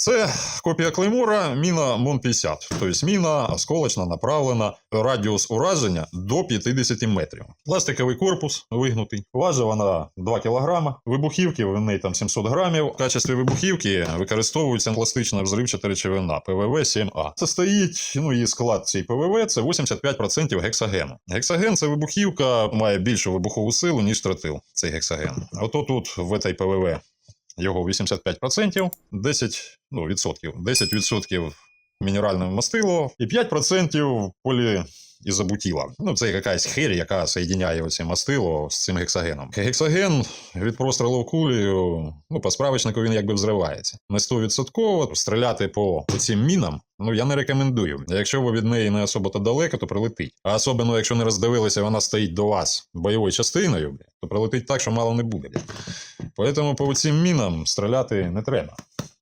Це копія клеймора, міна МОН-50. Тобто міна осколочна, направлена, радіус ураження до 50 метрів. Пластиковий корпус вигнутий. Важить вона 2 кг. Вибухівки в неї там 700 грамів. В качестві вибухівки використовується пластична взривчата речовина ПВВ-7А. Це стоїть, ну і склад цієї ПВВ це 85% гексагену. Гексаген це вибухівка, має більшу вибухову силу, ніж тротил. Цей гексаген. Ото тут в цій ПВВ його 85%, 10 ну, відсотків, 10% мінеральне мастило і 5% поліізобутіла. Ну, це якась херь, яка соєдиняє оце мастило з цим гексагеном. Гексаген від прострілу кулею, ну, по справочнику він якби взривається. Не 100% стріляти по цим мінам, ну я не рекомендую. Якщо ви від неї не особо то далеко, то прилетить. А особливо, якщо не роздивилися, вона стоїть до вас бойовою частиною, то прилетить так, що мало не буде. Поэтому по цим мінам стріляти не треба.